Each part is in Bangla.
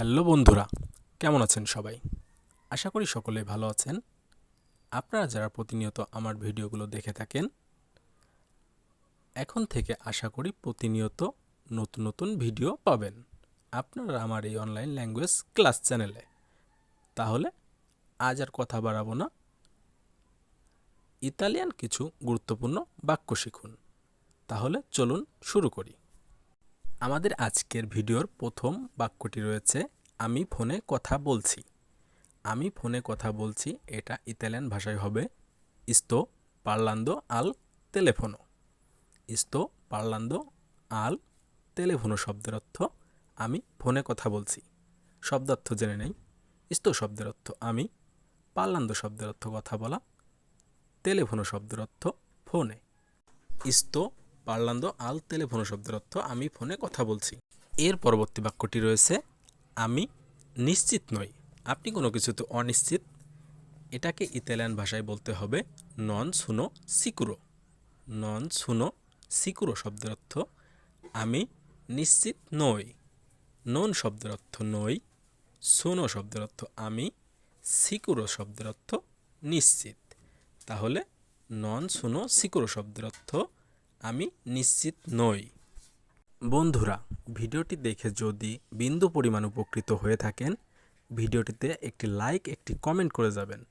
হ্যালো বন্ধুরা, কেমন আছেন সবাই? আশা করি সকলে ভালো আছেন। আপনারা যারা প্রতিনিয়ত আমার ভিডিওগুলো দেখে থাকেন, এখন থেকে আশা করি প্রতিনিয়ত নতুন নতুন ভিডিও পাবেন। আপনারা আমার এই অনলাইন ল্যাঙ্গুয়েজ ক্লাস চ্যানেলে তাহলে আজ আর কথা বাড়াবো না। ইতালিয়ান কিছু গুরুত্বপূর্ণ বাক্য শিখুন। তাহলে চলুন শুরু করি। আমাদের আজকের ভিডিওর প্রথম বাক্যটি রয়েছে, আমি ফোনে কথা বলছি। আমি ফোনে কথা বলছি, এটা ইতালিয়ান ভাষায় হবে, ইস্তো পার্লান্দো আল তেলেফোনো ইস্তো পার্লান্দো আল তেলেফোনো শব্দের অর্থ, আমি ফোনে কথা বলছি। শব্দার্থ জেনে নেই, ইস্তো শব্দের অর্থ, আমি পার্লান্দো শব্দের অর্থ, কথা বলা। তেলেফোনো শব্দের অর্থ, ফোনে। ইস্তো পার্লান্দো আল তেলেফোনো শব্দের অর্থ আমি ফোনে কথা বলছি। এর পরবর্তী বাক্যটি রয়েছে, আমি নিশ্চিত নই। আপনি কোনো কিছুতে অনিশ্চিত। এটাকে ইতালিয়ান ভাষায় বলতে হবে নন সুনো সিকুরো নন সুনো সিকুরো শব্দের অর্থ, আমি নিশ্চিত নই। নন শব্দের অর্থ, নই। সুনো শব্দের অর্থ, আমি সিকুরো শব্দের অর্থ, নিশ্চিত। তাহলে নন সুনো সিকুরো শব্দের অর্থ আমি নিশ্চিত নই। বন্ধুরা, ভিডিওটি দেখে যদি বিন্দু পরিমাণ উপকৃত হয়ে থাকেন, ভিডিওটিতে একটি লাইক, একটি কমেন্ট করে যাবেন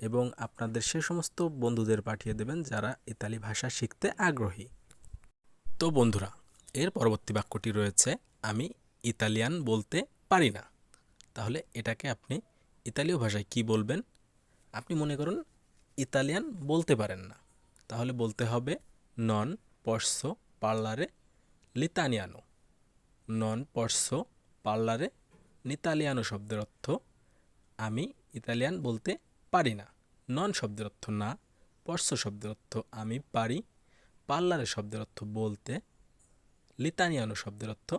এবং আপনাদের সে সমস্ত বন্ধুদের পাঠিয়ে দেবেন যারা ইতালি ভাষা শিখতে আগ্রহী। তো বন্ধুরা, এর পরবর্তী বাক্যটি রয়েছে, আমি ইতালিয়ান বলতে পারি না। তাহলে এটাকে আপনি ইতালীয় ভাষায় কি বলবেন? আপনি মনে করুন, ইতালিয়ান বলতে পারেন না। তাহলে বলতে হবে, নন পর্সো পার্লারে লিতানিয়ানো। নন পর্সো পার্লারে নিতালিয়ানো শব্দের অর্থ আমি ইতালিয়ান বলতে পারি না। নন শব্দের অর্থ না, পর্সো শব্দের অর্থ আমি পারি। পার্লারে শব্দের অর্থ বলতে লিতানিয়ানো শব্দের অর্থ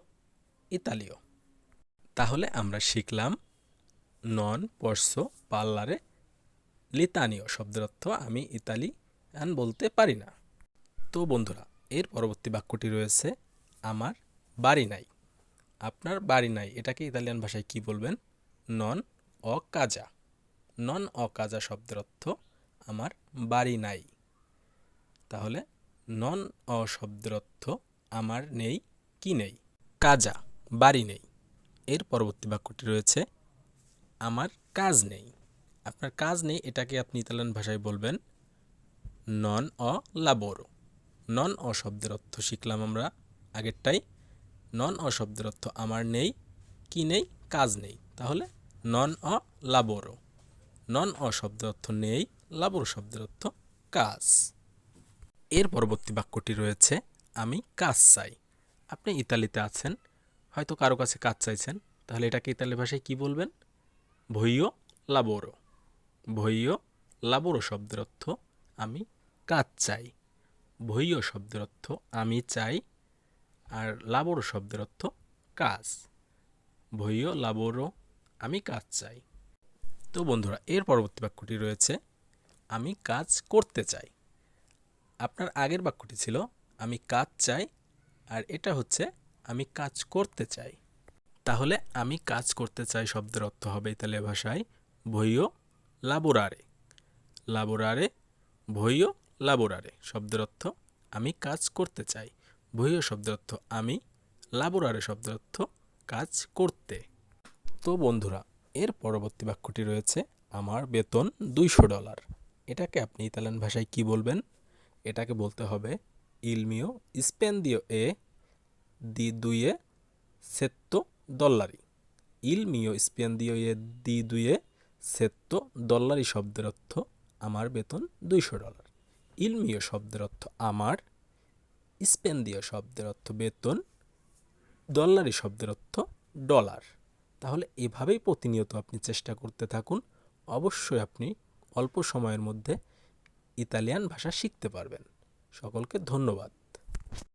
ইতালীয়। তাহলে আমরা শিখলাম নন পর্সো পার্লারে লিতানীয় শব্দের অর্থ আমি ইতালিয়ান বলতে পারি না। তো বন্ধুরা, এর পরবর্তী বাক্যটি রয়েছে, আমার বাড়ি নাই। আপনার বাড়ি নাই, এটাকে ইতালিয়ান ভাষায় কি বলবেন? নন অ কাজা নন অ কাজা শব্দের অর্থ, আমার বাড়ি নাই। তাহলে, নন অ শব্দের অর্থ, আমার নেই কি নেই? কাজা, বাড়ি নেই। এর পরবর্তী বাক্যটি রয়েছে, আমার কাজ নেই। আপনার কাজ নেই, এটাকে আপনি ইতালিয়ান ভাষায় বলবেন, নন অ লাবোরো নন অ শব্দের অর্থ শিখলাম আমরা আগেরটাই। নন অ শব্দের অর্থ আমার নেই, কি নেই, কাজ নেই। তাহলে নন অ লাবোরো। নন অ শব্দের অর্থ নেই, লাবোরো শব্দের অর্থ কাজ। এর পরবর্তী বাক্যটি রয়েছে, আমি কাজ চাই। আপনি ইতালিতে আছেন, হয়তো কারও কাছে কাজ চাইছেন, তাহলে এটাকে ইতালি ভাষায় কি বলবেন? ভইও লাবোরো। ভইও লাবোরো শব্দের অর্থ আমি কাজ চাই। ভইও শব্দের অর্থ আমি চাই আর লাবোরো শব্দের অর্থ কাজ। ভইও লাবোরো, আমি কাজ চাই। তো বন্ধুরা, এর পরবর্তী বাক্যটি রয়েছে, আমি কাজ করতে চাই। আপনার আগের বাক্যটি ছিল, আমি কাজ চাই আর এটা হচ্ছে, আমি কাজ করতে চাই। তাহলে আমি কাজ করতে চাই শব্দের অর্থ হবে ইতালিয়া ভাষায় ভইও লাবোরারে। লাবোরারে ভইও লাবোরারে। শব্দের অর্থ, আমি কাজ করতে চাই। ভইও শব্দের অর্থ, আমি লাবোরারে শব্দের অর্থ, কাজ করতে। তো বন্ধুরা, এর পরবর্তী বাক্যটি রয়েছে, আমার বেতন দুইশো ডলার। এটাকে আপনি ইতালিয়ান ভাষায় কি বলবেন? এটাকে বলতে হবে ইলমিও স্পেন্দিও এ দি দুইয়ে সেত্তো দল্লারি। ইলমিও স্পেন্দিও এ দি দুইয়ে সেত্তো দল্লারি শব্দের অর্থ, আমার বেতন দুইশো ডলার। ইলমিও শব্দের অর্থ আমার, স্পেন্দীয় শব্দের অর্থ বেতন, ডলারি শব্দের অর্থ ডলার। তাহলে এভাবেই প্রতিনিয়ত আপনি চেষ্টা করতে থাকুন, অবশ্যই আপনি অল্প সময়ের মধ্যে ইতালিয়ান ভাষা শিখতে পারবেন। সকলকে ধন্যবাদ।